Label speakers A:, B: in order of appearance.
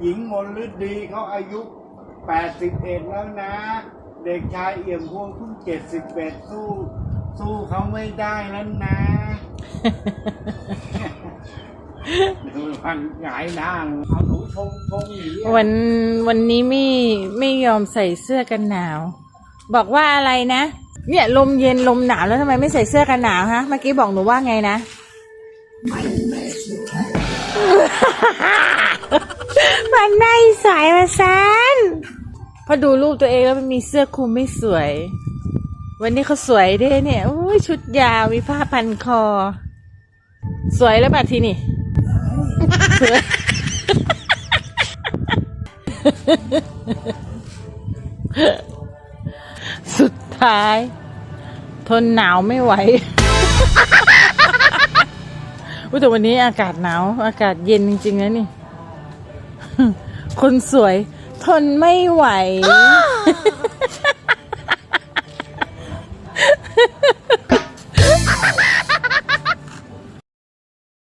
A: หญิงมนฤดีเขาอายุ 81 แล้วนะ เด็กชายเอี่ยมพวงเพิ่ง71 สู้ สู้เขาไม่ได้แล้วนะดูมันหงายหน้าเอาหนูชงชงหนี
B: วันวันนี้ไม่ไม่ยอมใส่เสื้อกันหนาว บอกว่าอะไรนะ เนี่ยลมเย็นลมหนาวแล้วทำไมไม่ใส่เสื้อกันหนาวฮะเมื่อกี้บอกหนูว่าไงนะมันได้ สายมาซันพอดูรูปตัวเองแล้วมันมีเสื้อคลุมไม่สวย วันนี้เขาสวยด้วยเนี่ยโอ้ยชุดยาวมีผ้าพันคอ สวยแล้วป่ะทีนี่สวยสุดท้าย ทนหนาวไม่ไหวอุ๊ยแต่วันนี้อากาศหนาว อากาศเย็นจริงๆนะนี่ คนสวยทนไม่ไหว